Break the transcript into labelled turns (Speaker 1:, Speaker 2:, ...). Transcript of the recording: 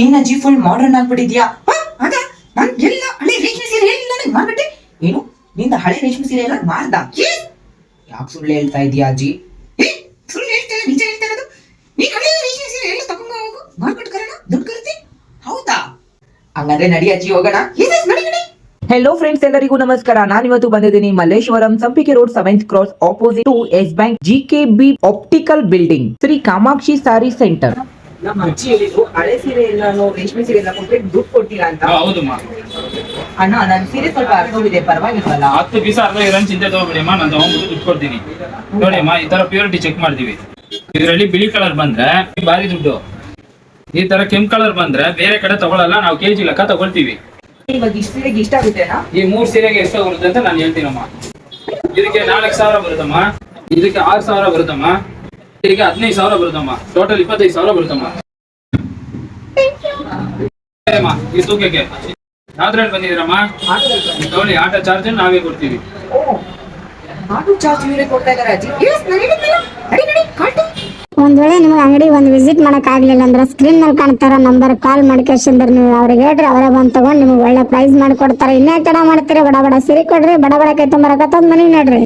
Speaker 1: ಏನಜ್ಜಿ full modern ಆಗ್ಬಿಟ್ಟಿದ್ಯಾ? ಅದ? ನಾನ್ ಎಲ್ಲ ಹಳೆ ರೇಷ್ಮೆ ಸೀರೆ ಎಲ್ಲ ನನಗೆ ಮಾರ್ಬಿಟ್ಟೆ. ಏನು? ನಿಂದ ಹಳೆ ರೇಷ್ಮೆ ಸೀರೆ ಎಲ್ಲ ಮಾರ್ದ? ಯಾಕೆ ಸುಳ್ಳು ಹೇಳ್ತಾ ಇದೀಯಾ ಅಜ್ಜಿ? ಸುಳ್ಳು ನಿಜ ರೇಷ್ಮೆ ಸೀರೆ ಎಲ್ಲ ದುಡ್ಡು ಹೌದಾ? ನಡಿ ಅಜ್ಜಿ, ಹೋಗೋಣ. ನಡಿ ನಡಿ.
Speaker 2: ಹೆಲೋ ಫ್ರೆಂಡ್ಸ್ ಎಲ್ಲರಿಗೂ ನಮಸ್ಕಾರ. ನಾನಿವತ್ತು ಬಂದಿದ್ದೀನಿ Malleswaram Sampige road seventh cross opposite to Yes Bank G K B optical building Shri Kamakshi sari centre
Speaker 1: ನಮ್ಮ ಅಜ್ಜಿ ಹೇಳಿದ್ರು ಹಳೆ ಸೀರೆ ಎಲ್ಲ ರೇಷ್ಮೆ ಸೀರೆ ಎಲ್ಲ ಕೊಟ್ರೆ ದುಡ್ಡು ಕೊಡ್ತೀರಾ ಅಂತ?
Speaker 3: ಹೌದಮ್ಮ
Speaker 1: ಅಣ್ಣ ನನ್ ಸೀರೆ ಸ್ವಲ್ಪ ಅರ್ಧವಿದೆ ಪರವಾಗಿಲ್ವಲ್ಲ?
Speaker 3: ಹತ್ತು ದಿವಸ ಅರ್ಧ ಇರೋನ್ ಚಿಂತೆ ತಗೋಬಿಡಿಮ್ಮ ನಾನು ತಗೊಂಡ್ಬಿಟ್ಟು ದುಡ್ಡು ಕೊಡ್ತೀನಿ. ನೋಡಿ ಅಮ್ಮ ಈ ತರ ಪ್ಯೂರಿಟಿ ಚೆಕ್ ಮಾಡ್ತೀವಿ. ಇದರಲ್ಲಿ ಬಿಳಿ ಕಲರ್ ಬಂದ್ರೆ ಬಾರಿ ದುಡ್ಡು. ಈ ತರ ಕೆಂಪ್ ಕಲರ್ ಬಂದ್ರೆ ಬೇರೆ ಕಡೆ ತಗೊಳಲ್ಲ ನಾವು ಕೆಜಿ ಲೆಕ್ಕ ತಗೊಳ್ತೀವಿ.
Speaker 1: ಇವಾಗ ಇಷ್ಟ ಸೀರೆಗೆ ಇಷ್ಟ ಆಗುತ್ತೇನಾ
Speaker 3: ಈ ಮೂರ್ ಸೀರೆಗೆ ಎಷ್ಟು ಬರುತ್ತೆ ಅಂತ ನಾನು ಹೇಳ್ತೀನಮ್ಮ. ಇದಕ್ಕೆ ನಾಲ್ಕು ಸಾವಿರ ಬರುತ್ತಮ್ಮ. ಇದಕ್ಕೆ ಆರು ಸಾವಿರ ಬರುತ್ತಮ್ಮ. ಇದಕ್ಕೆ ಹದಿನೈದು ಸಾವಿರ ಬರುತ್ತಮ್ಮ. ಟೋಟಲ್ ಇಪ್ಪತ್ತೈದು ಸಾವಿರ ಬರುತ್ತಮ್ಮ. ಅಮ್ಮ, ಈ ತೂಕಕ್ಕೆ. ಯಾವ್ದ್ರಲ್ಲಿ ಬಂದಿದ್ದೀರಮ್ಮ? ತಗೊಳ್ಳಿ ಆಟೋ ಚಾರ್ಜ್ ನಾವೇ ಕೊಡ್ತೀವಿ.
Speaker 4: ಒಂದ್ ವೇಳೆ ನಿಮ್ಗೆ ಅಂಗಡಿ ಒಂದು ವಿಸಿಟ್ ಮಾಡಕ್ ಆಗ್ಲಿಲ್ಲ ಅಂದ್ರೆ ಸ್ಕ್ರೀನ್ನಲ್ಲಿ ಕಾಣ್ತಾರ ನಂಬರ್ ಕಾಲ್ ಮಾಡ್ಕೇಶಂದ್ರ ನೀವು ಅವ್ರಿಗೆ ಹೇಳ್ರಿ ಅವರ ಬಂದ್ ತಗೊಂಡ್ ನಿಮ್ಗೆ ಒಳ್ಳೆ ಪ್ರೈಸ್ ಮಾಡಿ ಕೊಡ್ತಾರೆ. ಇನ್ನೇ ತಡ ಮಾಡ್ತೀರಿ? ಬಡ ಬಡ ಸಿರಿ ಕೊಡ್ರಿ ಬಡ ಬಡ ಕೈ ತುಂಬ ಮನಿ ನಡ್ರಿ.